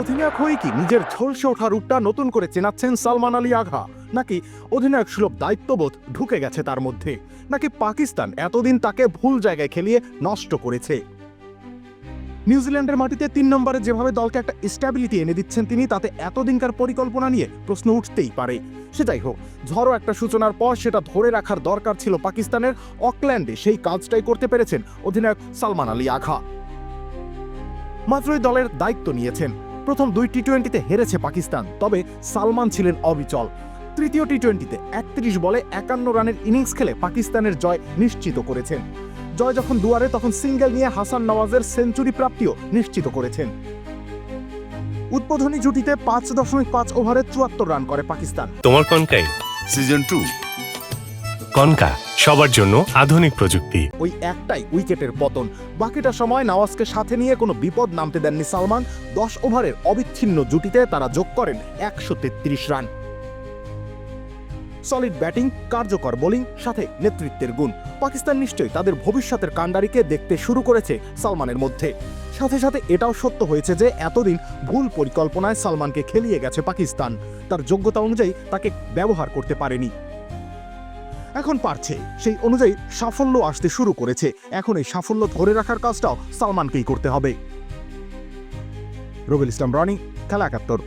অধিনায়ক হয়ে কি নিজের ঝলসে ওঠা রূপটা নতুন করে চেনাচ্ছেন সালমান আলী আঘা? নাকি অধিনায়ক সুলভ দায়িত্ববোধ ঢুকে গেছে তার মধ্যে? নাকি পাকিস্তান এতদিন তাকে ভুল জায়গায় খেলিয়ে নষ্ট করেছে? নিউজিল্যান্ডের মাটিতে তিন নম্বরে যেভাবে দলকে একটা স্ট্যাবিলিটি এনে দিচ্ছেন তিনি, তাতে এতদিনকার পরিকল্পনা নিয়ে প্রশ্ন উঠতেই পারে। সেটাই হোক, ঝড়ো একটা সূচনার পর সেটা ধরে রাখার দরকার ছিল পাকিস্তানের অকল্যান্ডে। সেই কাজটাই করতে পেরেছেন অধিনায়ক সালমান আলী আঘা। মাত্রই দলের দায়িত্ব নিয়েছেন। প্রথম দুই টি টোয়েন্টিতে হেরেছে পাকিস্তান তবে সালমান ছিলেন অবিচল। তৃতীয় টি টোয়েন্টিতে একত্রিশ বলে একান্ন রানের ইনিংস খেলে পাকিস্তানের জয় নিশ্চিত করেছেন। জয় যখন দুয়ারে তখন সিঙ্গেল নিয়ে হাসান নওয়াজের সেঞ্চুরি প্রাপ্তিও নিশ্চিত করেছেন। উদ্বোধনী জুটিতে পাঁচ দশমিক পাঁচ ওভারে চুয়াত্তর রান করে পাকিস্তান। তোমার কনকাই? Season two. কনকা? সবার জন্য আধুনিক প্রযুক্তি। ওই একটাই উইকেটের পতন। বাকিটা সময় নওয়াজকে সাথে নিয়ে কোনো বিপদ নামতে দেননি সালমান। দশ ওভারের অবিচ্ছিন্ন জুটিতে তারা যোগ করেন একশো তেত্রিশ রান। সলিড ব্যাটিং, কার্যকর বোলিং, সাথে নেতৃত্বের গুণ। পাকিস্তান নিশ্চয়ই তাদের ভবিষ্যতের কাণ্ডারিকে দেখতে শুরু করেছে সালমানের মধ্যে। সাথে সাথে এটাও সত্য হয়েছে যে এতদিন ভুল পরিকল্পনায় সালমানকে খেলিয়ে গেছে পাকিস্তান। তার যোগ্যতা অনুযায়ী তাকে ব্যবহার করতে পারেনি। এখন পারছে। সেই অনুযায়ী সাফল্য আসতে শুরু করেছে। এখন এই সাফল্য ধরে রাখার কাজটাও সালমানকেই করতে হবে। রবিল ইসলাম রনি, খেলা একাত্তর।